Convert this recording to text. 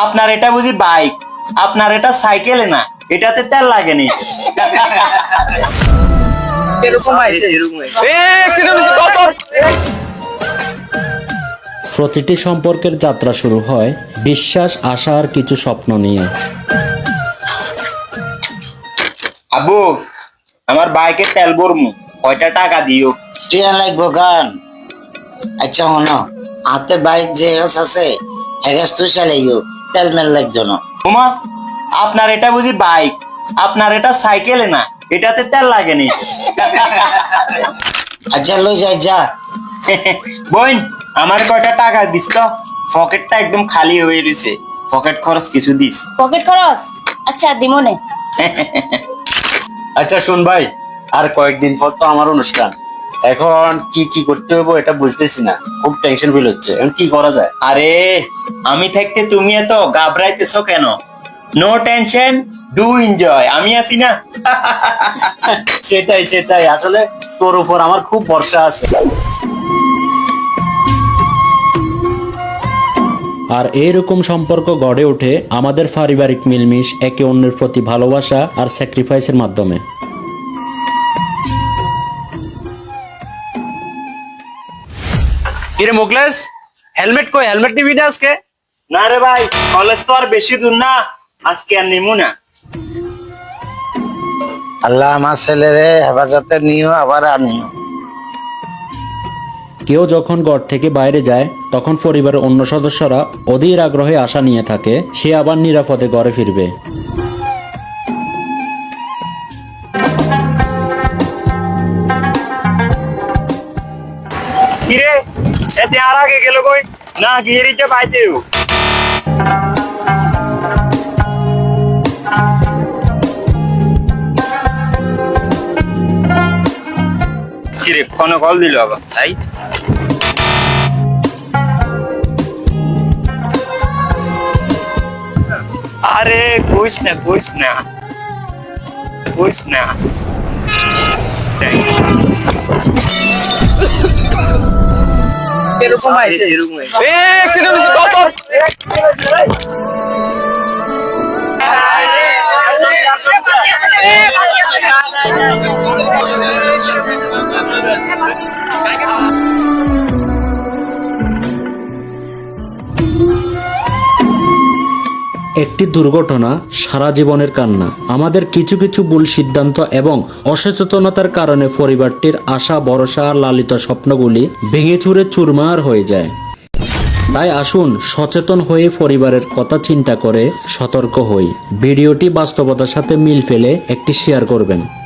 আপনার এটা বুঝি বাইক আপনার এটা সাইকেলে না এটাতে তেল লাগেনি। প্রতিটি সম্পর্কের যাত্রা শুরু হয় বিশ্বাস আশা আর কিছু স্বপ্ন নিয়ে। আবু আমার বাইকে তেল ভরমু কয়টা টাকা দিও? টিয়া লাগবো গান। আচ্ছা হন হাতে বাইক যে গাছ আছে হেগাছ তুই চালাইও। তেল মেল লাগতো না উমা আপনার এটা বুঝি বাইক আপনার এটা সাইকেলে না এটাতে তেল লাগেনি। আচ্ছা লই যাই যা। বোন আমার কয়টা টাকা দিস তো? পকেটটা একদম খালি হয়ে রয়েছে। পকেট খরচ কিছু দিস। পকেট খরচ? আচ্ছা দিমনে আচ্ছা শুন ভাই আর কয়েকদিন পর তো আমার অনুষ্ঠান। এখন কি কি করতে হবে এটা বুঝতেছি না। খুব টেনশন ফিল হচ্ছে। এখন কি করা যায়? আরে আমি থাকতে তুমি এত ঘাবড়াইতেছো কেন? নো টেনশন ডু এনজয় আমি আছি না। সেটাই সেটাই। আসলে তোর উপর আমার খুব ভরসা আছে। আর এইরকম সম্পর্ক গড়ে ওঠে আমাদের পারিবারিক মিলমিশ একে অন্যের প্রতি ভালোবাসা আর স্যাক্রিফাইসের মাধ্যমে। কিরে মুকলেশ হেলমেট কই? হেলমেট নিবি না আজকে? না রে ভাই কলেজ তো আর বেশি দূর না। আজকে আর নেমু না। আল্লাহ আমার ছেলেরে হেফাজতে নিও আবার আনিও কেউ যখন ঘর থেকে বাইরে যায় তখন পরিবারের অন্য সদস্যরা অধীর আগ্রহে আশা নিয়ে থাকে সে আবার নিরাপদে ঘরে ফিরবে। এতে আর আগে গেল কই? না গিয়েরিতে পাইতেও কিরে ফোনে কল দিল আবার? তাই আরে কইস না কইস না। কইস না। এরকম আইছে এরকম আইছে। একটি দুর্ঘটনা সারা জীবনের কান্না। আমাদের কিছু কিছু ভুল সিদ্ধান্ত এবং অসচেতনতার কারণে পরিবারটির আশা, ভরসা আর লালিত স্বপ্নগুলি ভেঙে চুরে চুরমার হয়ে যায়। তাই আসুন সচেতন হয়ে পরিবারের কথা চিন্তা করে সতর্ক হই। ভিডিওটি বাস্তবতার সাথে মিল ফেলে একটি শেয়ার করবেন।